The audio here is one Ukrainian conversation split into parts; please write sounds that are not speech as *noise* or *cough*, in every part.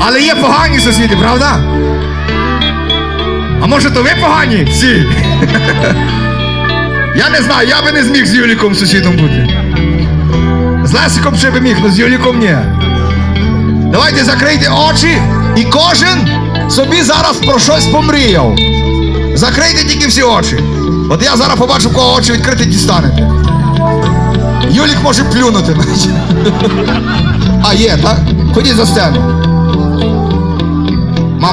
Але є погані сусіди, правда? А може то ви погані? Всі? *laughs* Я не знаю, я би не зміг з Юліком сусідом бути. З Лесиком ще би міг, але з Юліком ні. Давайте закрийте очі і кожен собі зараз про щось помріяв. Закрийте тільки всі очі. От я зараз побачу, в кого очі відкриті дістанете. Юлік може плюнути. *laughs* А є, так? Ходіть за сцену.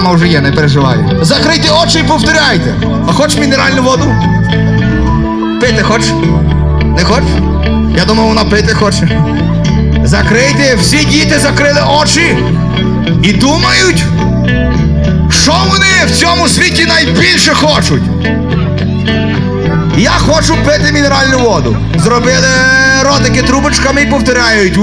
Мама вже є, не переживай. Закрийте очі і повторяйте. А хочеш мінеральну воду? Пити хочеш? Не хочеш? Я думав, вона пити хоче. Закрийте, всі діти закрили очі і думають, що вони в цьому світі найбільше хочуть. Я хочу пити мінеральну воду. Зробили ротики трубочками і повторяють.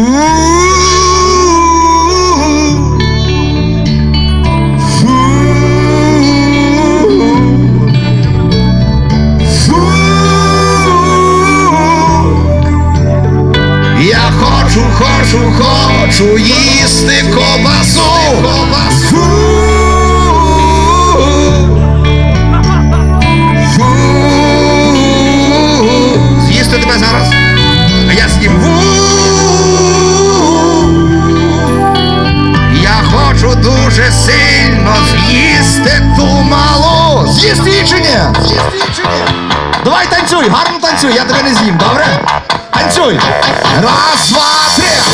Хочу, хочу, їсти ковбасу. З'їсти тебе зараз? А я з'їм. Я хочу дуже сильно з'їсти ту малу. З'їсти чи ні? Давай танцюй, гарно танцюй, я тебе не з'їм, добре? Танцюй! Раз, два, три!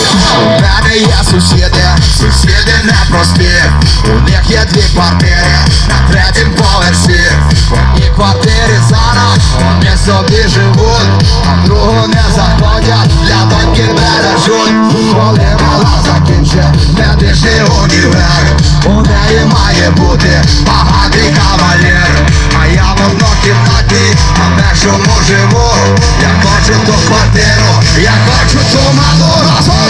Мене сусіди, сусіди непрості. У них є дві квартири на третім поверсі. В одній квартирі зараз вони собі живуть, а в другу не заходять, для доньки бережуть. Коли мала закінчить медичний універ, у неї має бути багатий кавалер. А я в однокімнатній, а першому живу. Я хочу ту квартиру, я хочу ту малу разом.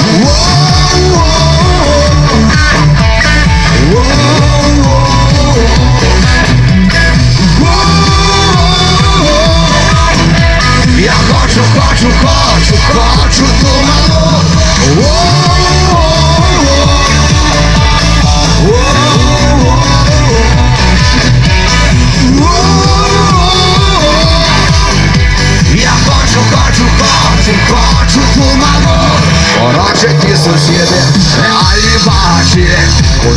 Коротше, ті сусіди, реальні багачі.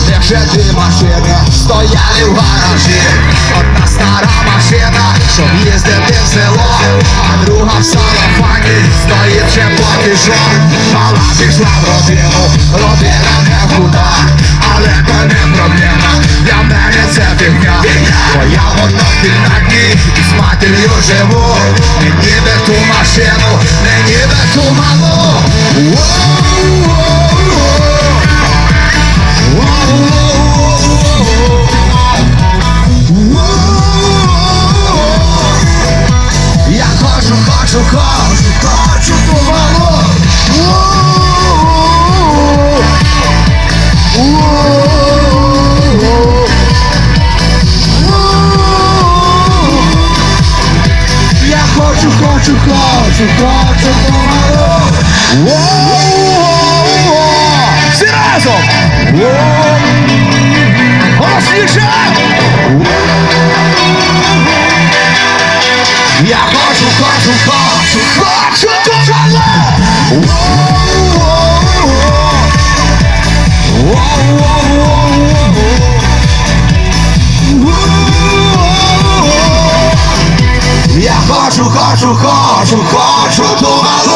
Них ще дві машини стояли в гаражі. Одна стара машина, щоб їздити в село, а друга в салофані стоїть ще що. Мала пішла в родину, родина не худа, але то не проблема. Для мене це фігня, бо я в однокімнатній з матір'ю живу. Мені би ту машину, мені би ту малу. Я малу. Всі разом! Голосніше! Я хочу, хочу, хочу, хочу ту малу! Я хочу, хочу, хочу, хочу ту малу!